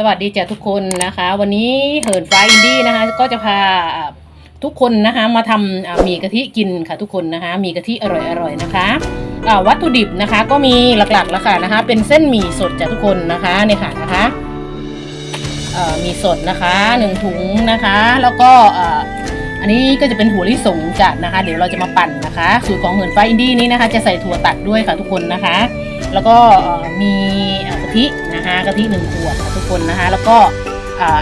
สวัสดีจ้ะทุกคนนะคะ วันนี้เหินฟ้าอินดี้นะคะ ก็จะพาทุกคนนะคะมาทำอ่าหมี่กะทิกินค่ะทุกคนนะคะหมี่กะทิอร่อยๆนะคะวัตถุดิบนะคะก็มีหลักๆแล้วค่ะนะคะ เป็นเส้นหมี่สดจ้ะทุกคนนะคะเนี่ยค่ะนะคะหมี่สดนะคะหนึ่งถุงนะคะ แล้วก็อันนี้ก็จะเป็นถั่วลิสงจัดนะคะ เดี๋ยวเราจะมาปั่นนะคะสูตรของเหินฟ้าอินดี้นี้นะคะ จะใส่ถั่วตัดด้วยค่ะทุกคนนะคะ แล้วก็มี ทินะคะกะทิหนึ่งขวดค่ะทุกคนนะคะ แล้วก็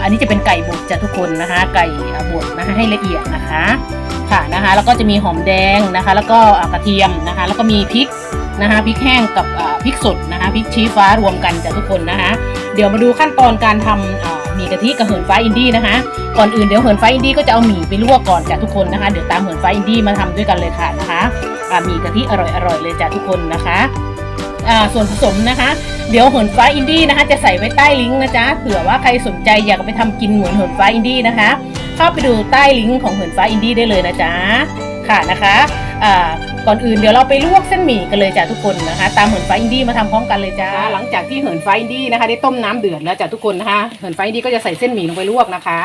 อันนี้จะเป็นไก่บดจ้ะทุกคนนะคะ ไก่อบดนะคะให้ละเอียดนะคะค่ะนะคะแล้วก็จะมีหอมแดงนะคะ แล้วก็กระเทียมนะคะ แล้วก็มีพริกนะคะพริกแห้งกับพริกสดนะคะพริกชี้ฟ้ารวมกันจ้ะทุกคนนะคะ เดี๋ยวมาดูขั้นตอนการทำอ่าหมี่กะทิกับเหินฟ้าอินดี้นะคะ ก่อนอื่นเดี๋ยวเหินฟ้าอินดี้ก็จะเอาหมี่ไปลวกก่อนจ้ะทุกคนนะคะ เดี๋ยวตามเหินฟ้าอินดี้มาทำด้วยกันเลยค่ะนะคะหมี่กะทิอร่อยๆเลยจ้ะทุกคนนะคะส่วนผสมนะคะ เดี๋ยวเหินฟ้าอินดี้นะคะ จะใส่ไว้ใต้ลิงก์นะจ๊ะเผื่อว่าใครสนใจอยากไปทำกินเหมือนเหินฟ้าอินดี้นะคะ เข้าไปดูใต้ลิงก์ของเหินฟ้าอินดี้ได้เลยนะจ๊ะค่ะนะคะก่อนอื่นเดี๋ยวเราไปลวกเส้นหมี่กันเลยจ้ะทุกคนนะคะ ตามเหินฟ้าอินดี้มาทำพร้อมกันเลยจ้าหลังจากที่เหินฟ้าอินดี้นะคะ ได้ต้มน้ำเดือดแล้วจ้ะทุกคนนะคะเหินฟ้าอินดี้ก็จะใส่เส้นหมี่ลงไปลวกนะคะ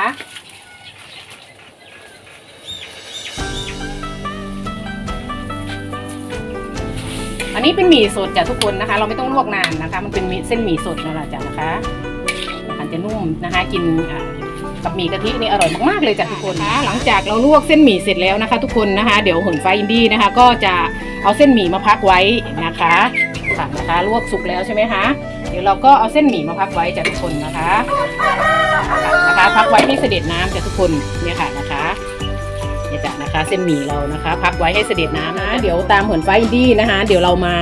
อันนี้เป็นหมี่สดจ้ะทุกคนนะคะ เราไม่ต้องลวกนานนะคะ มันเป็นเส้นหมี่สดนั่นแหละจ้ะนะคะนะคะจะนุ่มนะคะกินกับหมี่กะทินี่อร่อยมากๆเลยจ้ะทุกคนนะหลังจากเราลวกเส้นหมี่เสร็จแล้วนะคะ ทุกคนนะคะ เดี๋ยวหุ่นไฟอินดี้นะคะ ก็จะเอาเส้นหมี่มาพักไว้นะคะค่ะนะคะลวกสุกแล้วใช่ไหมคะเดี๋ยวเราก็เอาเส้นหมี่มาพักไว้จ้ะทุกคนนะคะ นะคะ พักไว้ให้เสด็จน้ำจ้ะทุกคนเนี่ยค่ะนะคะ นะคะ เส้นหมี่เรานะคะ พักไว้ให้เสด็จน้ำนะ เดี๋ยวตามผลไฟอินดี้นะคะ เดี๋ยวเรามา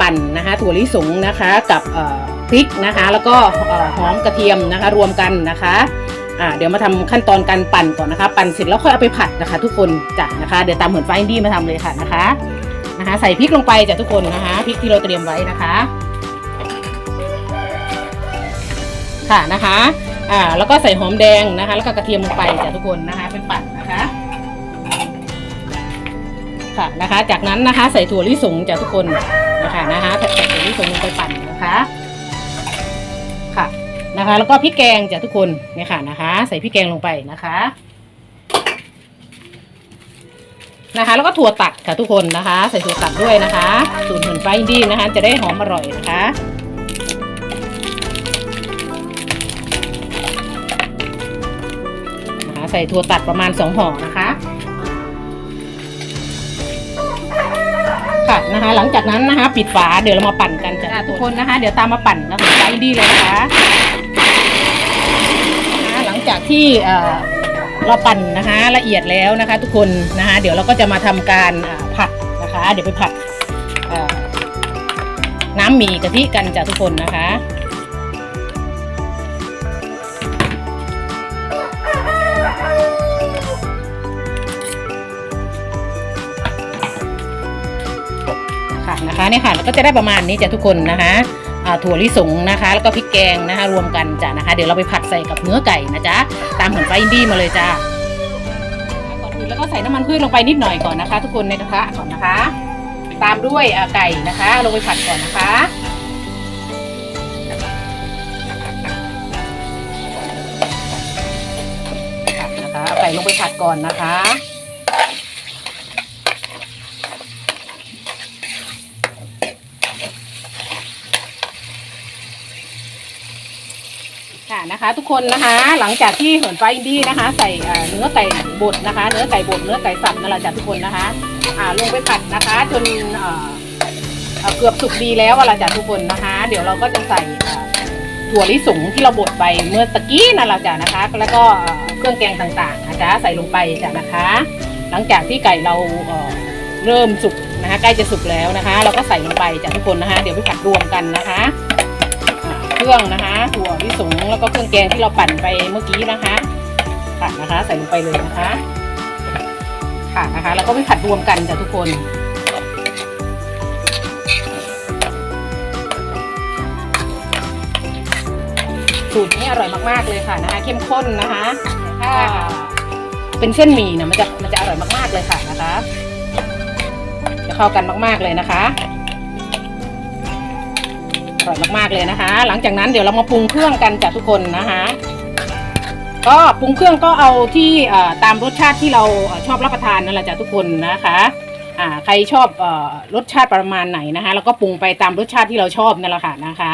ปั่นนะคะ ถั่วลิสงนะคะกับพริกนะคะ แล้วก็หอมกระเทียมนะคะ รวมกันนะคะอ่าเดี๋ยวมาทำขั้นตอนการปั่นก่อนนะคะ ปั่นเสร็จแล้วค่อยเอาไปผัดนะคะ ทุกคนจ้ะนะคะ เดี๋ยวตามผลไฟอินดี้มาทำเลยค่ะนะคะนะคะ ใส่พริกลงไปจ้ะทุกคนนะคะพริกที่เราเตรียมไว้นะคะ ค่ะนะคะอ่าแล้วก็ใส่หอมแดงนะคะ แล้วก็กระเทียมลงไปจ้ะทุกคนนะคะเป็นปั่นนะคะ ค่ะนะคะ จากนั้นนะคะใส่ถั่วลิสงจ้ะทุกคนนะคะนะคะใส่ถั่วลิสงลงไปปั่นนะคะค่ะนะคะ แล้วก็พริกแกงจ้ะทุกคนเนี่ยค่ะนะคะ ใส่พริกแกงลงไปนะคะนะคะ แล้วก็ถั่วตัดค่ะทุกคนนะคะ ใส่ถั่วตัดด้วยนะคะสูตรเหมือนไฟดีนะคะ จะได้หอมอร่อยนะคะนะคะ ใส่ถั่วตัดประมาณสองห่อนะคะ ค่ะนะคะ หลังจากนั้นนะคะ ปิดฝาเดี๋ยวเรามาปั่นกันจ้ะทุกคนนะคะ เดี๋ยวตามมาปั่นนะคะไฟดีเลยนะคะนะคะหลังจากที่เอ่อเราปั่นนะคะละเอียดแล้วนะคะ ทุกคนนะคะ เดี๋ยวเราก็จะมาทำการอ่าผัดนะคะ เดี๋ยวไปผัดเอ่อน้ำหมี่กะทิกันจ้ะทุกคนนะคะ นะคะเนี่ยค่ะก็จะได้ประมาณนี้จ้ะทุกคนนะคะถั่วลิสงนะคะ แล้วก็พริกแกงนะคะรวมกันจ้ะนะคะ เดี๋ยวเราไปผัดใส่กับเนื้อไก่นะจ๊ะตามเหมือนไฟอินดี้มาเลยจ้าก่อนอื่นแล้วก็ใส่น้ำมันพืชลงไปนิดหน่อยก่อนนะคะ ทุกคนในกระทะก่อนนะคะ ตามด้วยไก่นะคะ ลงไปผัดก่อนนะคะนะคะเอาไก่ลงไปผัดก่อนนะคะ นะคะ ทุกคนนะคะ หลังจากที่เหินไฟอินดี้นะคะ ใส่เนื้อไก่บดนะคะ เนื้อไก่บดเนื้อไก่สับนั่นแหละจ้ะทุกคนนะคะ อ่าลงไปผัดนะคะ จนเอ่อเกือบสุกดีแล้วอะละจ้ะทุกคนนะคะ เดี๋ยวเราก็จะใส่ถั่วลิสงที่เราบดไปเมื่อตะกี้นั่นแหละจ้ะนะคะ แล้วก็เครื่องแกงต่างๆนะจ๊ะใส่ลงไปจ้ะนะคะ หลังจากที่ไก่เราเริ่มสุกนะคะ ใกล้จะสุกแล้วนะคะ เราก็ใส่ลงไปจ้ะทุกคนนะคะ เดี๋ยวไปผัดรวมกันนะคะ เครื่องนะคะถั่วลิสงแล้วก็เครื่องแกงที่เราปั่นไปเมื่อกี้นะคะค่ะนะคะ ใส่ลงไปเลยนะคะค่ะนะคะ แล้วก็ไปผัดรวมกันจ้ะทุกคนสูตรนี้อร่อยมากๆเลยค่ะนะคะ เข้มข้นนะคะถ้าเป็นเส้นหมี่นะมันจะมันจะอร่อยมากๆเลยค่ะนะคะ จะเข้ากันมากๆเลยนะคะ อร่อยมากๆเลยนะคะ หลังจากนั้นเดี๋ยวเรามาปรุงเครื่องกันจ้ะทุกคนนะคะ ก็ปรุงเครื่องก็เอาที่ตามรสชาติที่เราชอบรับประทานนั่นแหละจ้ะทุกคนนะคะอ่าใครชอบรสชาติประมาณไหนนะคะแล้วก็ปรุงไปตามรสชาติที่เราชอบนั่นแหละค่ะนะคะ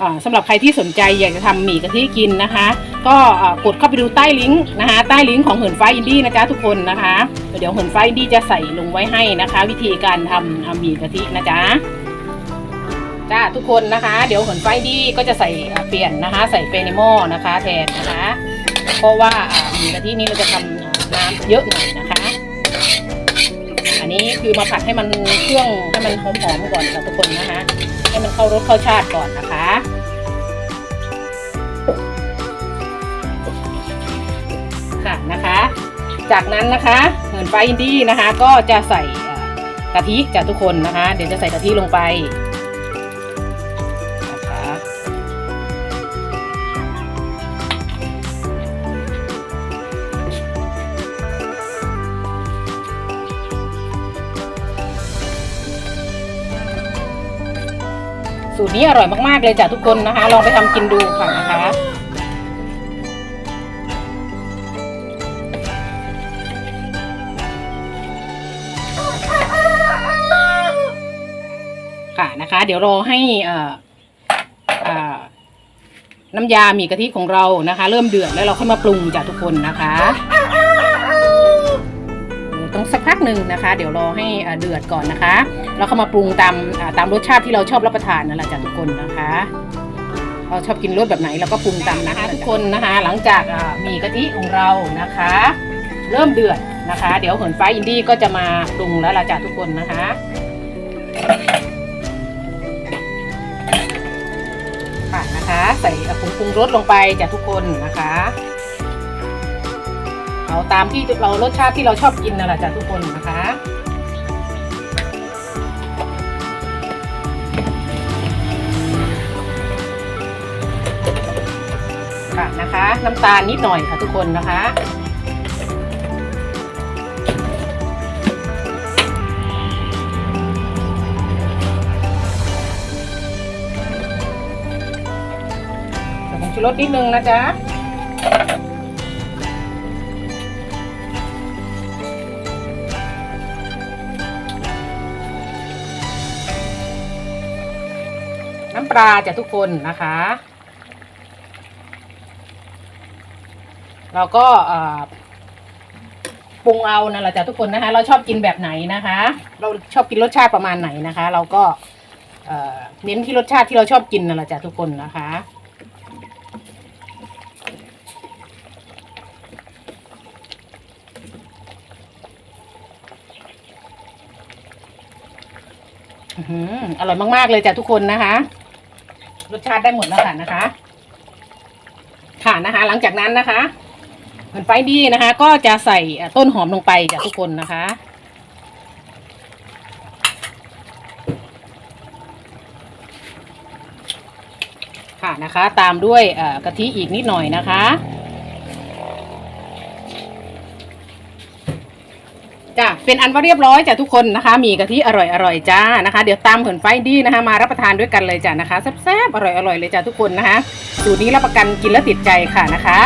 อ่าสำหรับใครที่สนใจอยากจะทำหมี่กะทิกินนะคะ ก็กดเข้าไปดูใต้ลิงก์นะคะใต้ลิงก์ของเหินฟ้าอินดี้นะจ๊ะทุกคนนะคะ เดี๋ยวเหินฟ้าอินดี้จะใส่ลงไว้ให้นะคะ วิธีการทำอ่าหมี่กะทินะจ๊ะ จ้าทุกคนนะคะ เดี๋ยวเหินไฟดีก็จะใส่เปลี่ยนนะคะ ใส่เปในหม้อนะคะ แทนนะคะ เพราะว่าหมีกะทินี้เราจะทำอ่าน้ำเยอะหน่อยนะคะ อันนี้คือมาผัดให้มันเครื่องให้มันหอมๆก่อนค่ะทุกคนนะคะ ให้มันเข้ารสเข้าชาติก่อนนะคะค่ะนะคะ จากนั้นนะคะเหินไฟอินดี้นะคะ ก็จะใส่กะทิจากทุกคนนะคะ เดี๋ยวจะใส่กะทิลงไป สูตรนี้อร่อยมากๆเลยจ้ะทุกคนนะคะ ลองไปทำกินดูค่ะนะคะค่ะนะคะ เดี๋ยวรอให้อ่อเอ่อน้ำยาหมี่กะทิของเรานะคะ เริ่มเดือดแล้วเราค่อยมาปรุงจ้ะทุกคนนะคะ สักพักหนึ่งนะคะ เดี๋ยวรอให้อ่าเดือดก่อนนะคะ แล้วเข้ามาปรุงตามอ่าตามรสชาติที่เราชอบรับประทานนั่นแหละจ้ะทุกคนนะคะเราชอบกินรสแบบไหนเราก็ปรุงตามนะคะทุกคนนะคะ หลังจากอ่าหมี่กะทิของเรานะคะ เริ่มเดือดนะคะ เดี๋ยวเหินฟ้าอินดี้ก็จะมาปรุงแล้วล่ะจ้ะทุกคนนะคะค่ะนะคะ ใส่ผงปรุงรสลงไปจากทุกคนนะคะ เอาตามที่เรารสชาติที่เราชอบกินนั่นแหละจากทุกคนนะคะค่ะนะคะ น้ำตาลนิดหน่อยค่ะทุกคนนะคะใส่ผงชูรสนิดนึงนะจ๊ะ ปลาจากทุกคนนะคะ เราก็ปรุงเอานั่นแหละจ้ะทุกคนนะคะ เราชอบกินแบบไหนนะคะ เราชอบกินรสชาติประมาณไหนนะคะ เราก็เน้นที่รสชาติที่เราชอบกินนั่นแหละจ้ะทุกคนนะคะอื้อหืออร่อยมาก ๆ เลยจ้ะทุกคนนะคะ รสชาติได้หมดแล้วค่ะนะคะ ค่ะนะคะ หลังจากนั้นนะคะเหมือนไฟดีนะคะ ก็จะใส่ต้นหอมลงไปจากทุกคนนะคะ ค่ะนะคะ ตามด้วยกะทิอีกนิดหน่อยนะคะ จ้ะเป็นอันว่าเรียบร้อยจ้ะทุกคนนะคะ มีกะทิอร่อยอร่อยจ้านะคะ เดี๋ยวตามเหินไฟดีนะคะ มารับประทานด้วยกันเลยจ้ะนะคะแซ่บๆอร่อยอร่อยเลยจ้ะทุกคนนะคะสูตรนี้รับประกันกินแล้วติดใจค่ะนะคะ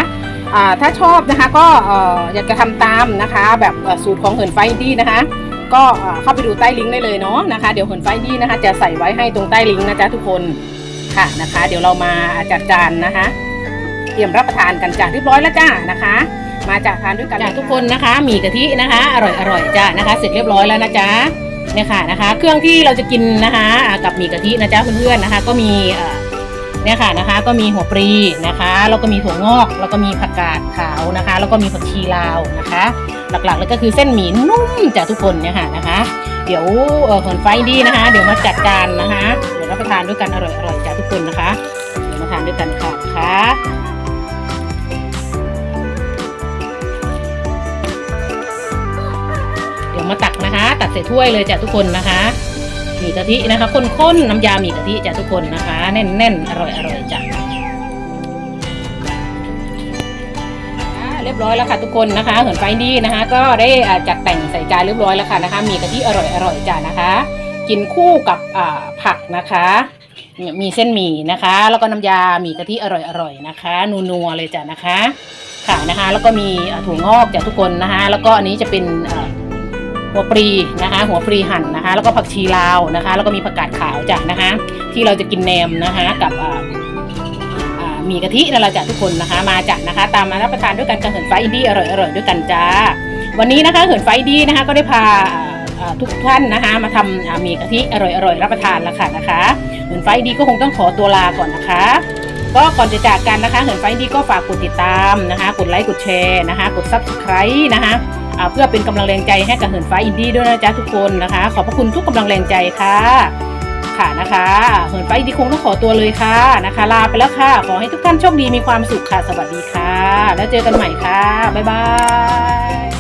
ถ้าชอบนะคะก็อ่อยากจะทำตามนะคะ แบบสูตรของเหินไฟดีนะคะ ก็เอ่อเข้าไปดูใต้ลิงก์ได้เลยเนาะนะคะเดี๋ยวเหินไฟดีนะคะ จะใส่ไว้ให้ตรงใต้ลิงก์นะจ๊ะทุกคนค่ะนะคะ เดี๋ยวเรามาจัดจานนะคะ เตรียมรับประทานกันจ้ะเรียบร้อยแล้วจ้านะคะ มาจากทานด้วยกันทุกคนนะคะหมี่กะทินะคะ อร่อยอร่อยจ้านะคะ เสร็จเรียบร้อยแล้วนะจ๊ะเนี่ยค่ะนะคะ เครื่องที่เราจะกินนะคะกับหมี่กะทินะจ๊ะเพื่อนๆนะคะ ก็มีเนี่ยค่ะนะคะ ก็มีหัวปลีนะคะแล้วก็มีถั่วงอก แล้วก็มีผักกาดขาวนะคะ แล้วก็มีผักชีลาวนะคะ หลักๆแล้วก็คือเส้นหมี่นุ่มจ้ะทุกคนเนี่ยค่ะนะคะ เดี๋ยวเออหินไฟดีนะคะ เดี๋ยวมาจัดการนะคะ เดี๋ยวรับประทานด้วยกันอร่อยอร่อยจ้ะทุกคนนะคะเดี๋ยวมาทานด้วยกันค่ะนะคะ มาตักนะคะ ตักใส่ถ้วยเลยจ้ะทุกคนนะคะหมี่กะทินะคะข้นๆน้ำยาหมี่กะทิจ้ะทุกคนนะคะ แน่นๆอร่อยอร่อยจ้ะเรียบร้อยแล้วค่ะทุกคนนะคะเหินไฟดีนะคะ ก็ได้อ่าจัดแต่งใส่จานเรียบร้อยแล้วค่ะนะคะหมีกะทิอร่อยอร่อยจ้ะนะคะ กินคู่กับผักนะคะมีเส้นหมี่นะคะ แล้วก็น้ำยาหมี่กะทิอร่อยๆนะคะนัวๆเลยจ้ะนะคะค่ะนะคะ แล้วก็มีถั่วงอกจากทุกคนนะคะ แล้วก็อันนี้จะเป็น หัวปรีนะคะ หัวปรีหั่นนะคะ แล้วก็ผักชีลาวนะคะ แล้วก็มีผักกาดขาวจ้ะนะคะ ที่เราจะกินแหนมนะคะกับหมี่กะทินั่นแหละจ้ะทุกคนนะคะมาจ้ะนะคะ ตามมารับประทานด้วยกันกับเหินไฟ้าอินดี้อร่อยๆด้วยกันจ้าวันนี้นะคะเหินไฟดีนะคะ ก็ได้พาทุกท่านนะคะ มาทำหมีกะทิอร่อยๆรับประทานแล้วค่ะนะคะเหินไฟดีก็คงต้องขอตัวลาก่อนนะคะก็ก่อนจะจากกันนะคะเหินไฟดีก็ฝากกดติดตามนะคะ กดไลค์กดแชร์นะคะ กด subscribe นะคะ เพื่อเป็นกำลังแรงใจให้กับเหินฟ้าอินดี้ด้วยนะจ๊ะทุกคนนะคะ ขอบพระคุณทุกกำลังแรงใจค่ะค่ะนะคะเหินฟ้าอินดี้คงต้องขอตัวเลยค่ะนะคะ ลาไปแล้วค่ะ ขอให้ทุกท่านโชคดีมีความสุขค่ะ สวัสดีค่ะ แล้วเจอกันใหม่ค่ะ บ๊ายบาย